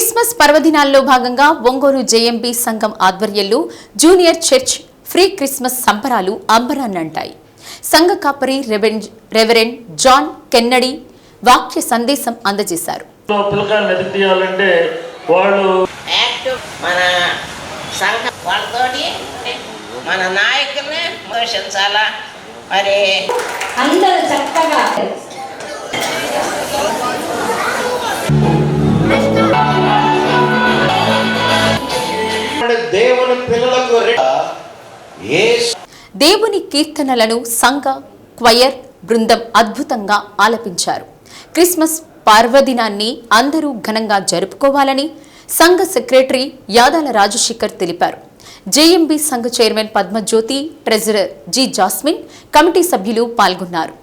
Christmas పర్వదినాల్లో భాగంగా Ongole JMB సంఘం ఆధ్వర్యంలో జూనియర్ చర్చ్ ఫ్రీ క్రిస్మస్ సంబరాలు అంబరాన్నంటాయి. సంఘ కాపరి రెవరెండ్ జాన్ కెన్నడి వాక్య సందేశం అందజేశారు. వాళ్ళు మన సంఘ వాళ్ళతోటి మన నాయకుల్ని పోషించాలా? మరి అందరూ చక్కగా దేవుని పిల్లలకు దేవుని కీర్తనలను సంఘ క్వయర్ బృందం అద్భుతంగా ఆలపించారు. క్రిస్మస్ పర్వదినాన్ని అందరూ ఘనంగా జరుపుకోవాలని సంఘ సెక్రటరీ యాదాల రాజశేఖర్ తెలిపారు. జేఎంబీ సంఘ chairman Padmajyothi treasurer G Jasmine committee సభ్యులు పాల్గొన్నారు.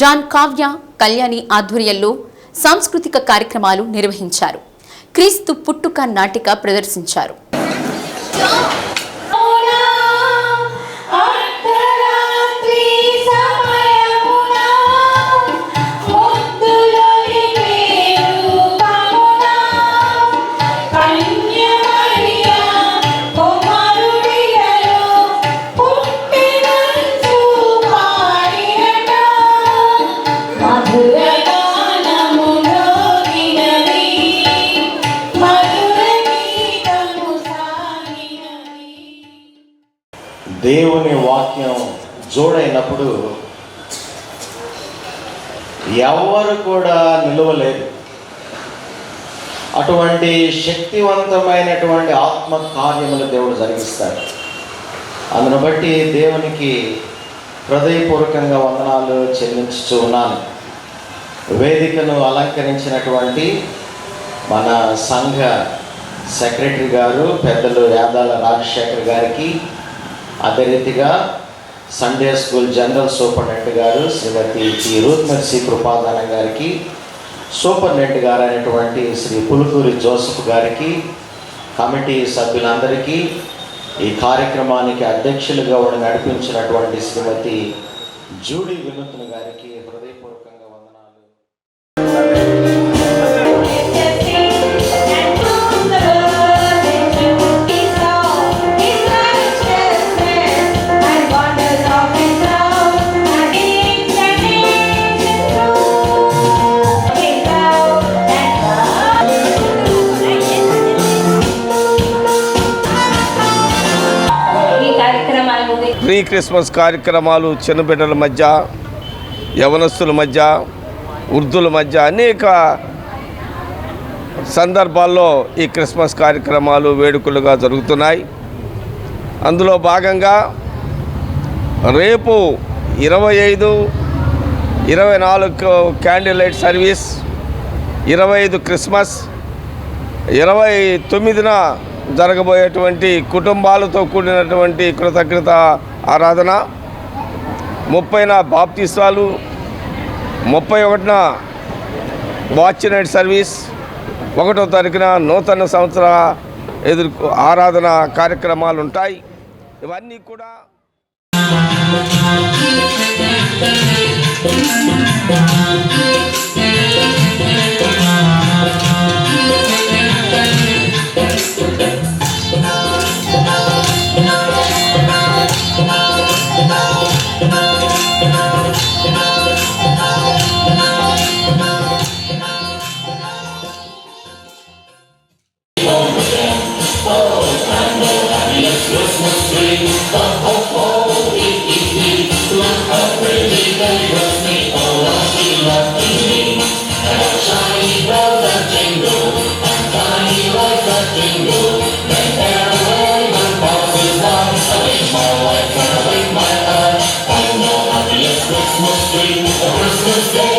జాన్ కావ్య కళ్యాణి ఆధ్వర్యంలో సాంస్కృతిక కార్యక్రమాలు నిర్వహించారు. క్రీస్తు పుట్టుక నాటిక ప్రదర్శించారు. దేవుని వాక్యం జోడైనప్పుడు ఎవరు కూడా నిలవలేదు. అటువంటి శక్తివంతమైనటువంటి ఆత్మ కార్యములు దేవుడు జరిగిస్తాడు. అందును బట్టి దేవునికి హృదయపూర్వకంగా వందనాలు చెల్లించుతూ ఉన్నాను. వేదికను అలంకరించినటువంటి మన సంఘ సెక్రటరీ గారు పెద్దలు యాదాల రాజశేఖర్ గారికి అదే రీతిగా సండే స్కూల్ జనరల్ సూపరింటెండెంట్ గారు శ్రీమతి టి రూత్మర్సి కృపాదానం గారికి సూపరింటెండెంట్ గారు అయినటువంటి శ్రీ పులుకూరి జోసఫ్ గారికి కమిటీ సభ్యులందరికీ ఈ కార్యక్రమానికి అధ్యక్షులుగా ఉండి నడిపించినటువంటి శ్రీమతి జూడి వినూత్న గారికి హృదయపూర్వక ప్రీ క్రిస్మస్ కార్యక్రమాలు చిన్నబిడ్డల మధ్య యవనస్తుల మధ్య వృద్ధుల మధ్య అనేక సందర్భాల్లో ఈ క్రిస్మస్ కార్యక్రమాలు వేడుకలుగా జరుగుతున్నాయి. అందులో భాగంగా రేపు ఇరవై ఐదు ఇరవై నాలుగు క్యాండిల్ లైట్ సర్వీస్ ఇరవై ఐదు క్రిస్మస్ ఇరవై తొమ్మిదిన జరగబోయేటువంటి కుటుంబాలతో కూడినటువంటి కృతజ్ఞత ఆరాధన ముప్పైన బాప్తిస్వాలు ముప్పై ఒకటిన వాచ్ నైట్ సర్వీస్ ఒకటో తారీఖున నూతన సంవత్సర ఎదుర్కొ ఆరాధన కార్యక్రమాలు ఉంటాయి ఇవన్నీ కూడా Christmas tree. Ho, ho, ho, ee, ee. Look how pretty they dress me. Oh, lucky, lucky me. And a shiny bell that jingle, and tiny lights that jingle. I my life I my the happiest Christmas tree. Oh, Christmas Day.